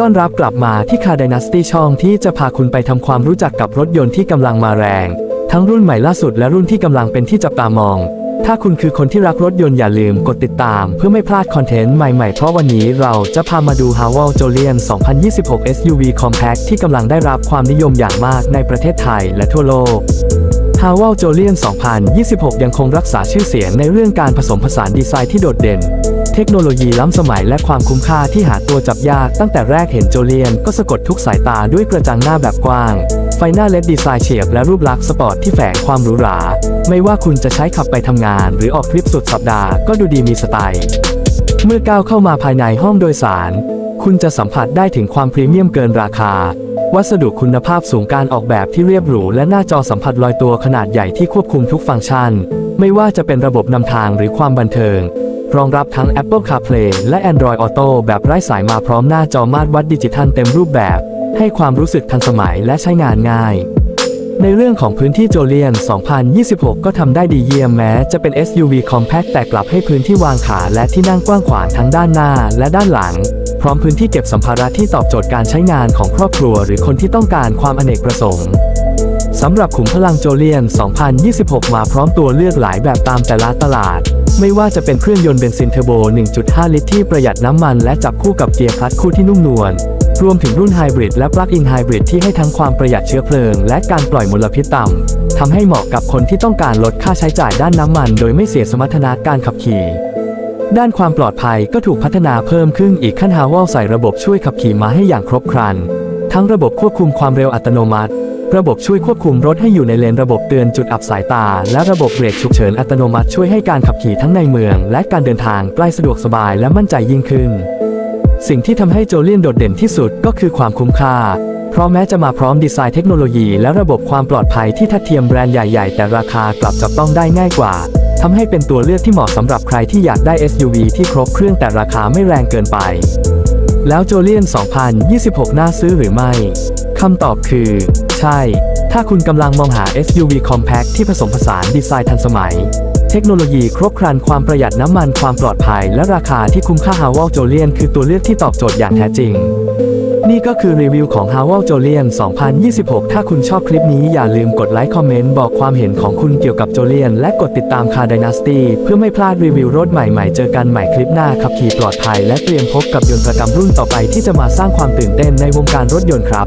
ต้อนรับกลับมาที่คา d y น a สตี้ช่องที่จะพาคุณไปทำความรู้จักกับรถยนต์ที่กำลังมาแรง ทั้งรุ่นใหม่ล่าสุดและรุ่นที่กำลังเป็นที่จับตามอง ถ้าคุณคือคนที่รักรถยนต์อย่าลืมกดติดตาม เพื่อไม่พลาดคอนเทนต์ใหม่ๆ เพราะวันนี้เราจะพามาดู h a w a l j o l i a n 2026 SUV Compact ที่กำลังได้รับความนิยมอย่างมากในประเทศไทยและทั่วโลก h a w a l j o l i a n 2026 ยังคงรักษาชื่อเสียงในเรื่องการผสมผสานดีไซน์ที่โดดเด่น เทคโนโลยีล้ำสมัยและความคุ้มค่าที่หาตัวจับยากตั้งแต่แรกเห็นโจเลียนก็สะกดทุกสายตาด้วยกระจังหน้าแบบกว้าง ไฟหน้าเล็ดดีไซน์เฉียบและรูปลักษณ์สปอร์ตที่แฝงความหรูหรา ไม่ว่าคุณจะใช้ขับไปทำงาน หรือออกทริปสุดสัปดาห์ก็ดูดีมีสไตล์ เมื่อก้าวเข้ามาภายในห้องโดยสาร คุณจะสัมผัสได้ถึงความพรีเมียมเกินราคา วัสดุคุณภาพสูงการออกแบบที่เรียบหรูและหน้าจอสัมผัสลอยตัวขนาดใหญ่ที่ควบคุมทุกฟังก์ชัน ไม่ว่าจะเป็นระบบนำทางหรือความบันเทิง รองรับทั้ง Apple CarPlay และ Android Auto แบบไร้สายมาพร้อมหน้าจอมาตรวัดดิจิทัลเต็มรูปแบบ ให้ความรู้สึกทันสมัยและใช้งานง่าย ในเรื่องของพื้นที่โจเลียน 2026 ก็ทำได้ดีเยี่ยมแม้ จะเป็น SUV Compact แต่กลับให้พื้นที่วางขาและที่นั่งกว้างขวางทั้งด้านหน้าและด้านหลัง พร้อมพื้นที่เก็บสัมภาระที่ตอบโจทย์การใช้งานของครอบครัว หรือคนที่ต้องการความอเนกประสงค์ สำหรับขุมพลังโจเลียน 2026 มาพร้อมตัวเลือกหลายแบบตามแต่ละตลาด ไม่ว่าจะเป็นเครื่องยนต์เบนซินเทอร์โบ 1.5 ลิตรที่ประหยัดน้ำมันและจับคู่กับเกียร์คลัตช์คู่ที่นุ่มนวล รวมถึงรุ่นไฮบริดและปลั๊กอินไฮบริดที่ให้ทั้งความประหยัดเชื้อเพลิง และการปล่อยมลพิษต่ำทำให้เหมาะกับคนที่ต้องการลดค่าใช้จ่ายด้านน้ำมัน โดยไม่เสียสมรรถนะการขับขี่ด้านความปลอดภัยก็ถูกพัฒนาเพิ่มขึ้นอีกขั้นฮาวลใส่ระบบช่วยขับขี่มาให้อย่างครบครัน ทั้งระบบควบคุมความเร็วอัตโนมัติ ระบบช่วยควบคุมรถให้อยู่ในเลนระบบเตือนจุดอับสายตา และระบบเบรกฉุกเฉินอัตโนมัติช่วยให้การขับขี่ทั้งในเมือง และการเดินทางใกล้สะดวกสบายและมั่นใจยิ่งขึ้น สิ่งที่ทำให้โจเลียนโดดเด่นที่สุดก็คือความคุ้มค่า เพราะแม้จะมาพร้อมดีไซน์เทคโนโลยีและระบบความปลอดภัยที่ทัดเทียมแบรนด์ใหญ่ ๆ แต่ราคากลับจับต้องได้ง่ายกว่าทำให้เป็นตัวเลือกที่เหมาะสำหรับใครที่อยากได้ SUV ที่ครบเครื่องแต่ราคาไม่แรงเกินไป แล้วโจเลียน 2026 น่าซื้อหรือไม่คำตอบคือ ใช่ ถ้าคุณกำลังมองหา SUV Compact ที่ผสมผสานดีไซน์ทันสมัย เทคโนโลยีครบครันความประหยัดน้ำมันความปลอดภัย และราคาที่คุ้มค่า h a w a l j o l i a n คือตัวเลือกที่ตอบโจทย์อย่างแท้จริง นี่ก็คือรีวิวของ h a w a l j o l i a n 2026 ถ้าคุณชอบคลิปนี้อย่าลืมกดไลค์คอมเมนต์บอกความเห็นของคุณเกี่ยวกับโจเลียนและกดติดตามคา Dynasty เพื่อไม่พลาดรีวิวรถใหม่ๆ เจอกันใหม่คลิปหน้าขับขี่ปลอดภัย และเตรียมพบกับยนตกรรมรุ่นต่อไปที่จะมาสร้างความตื่นเต้นในวงการรถยนต์ครับ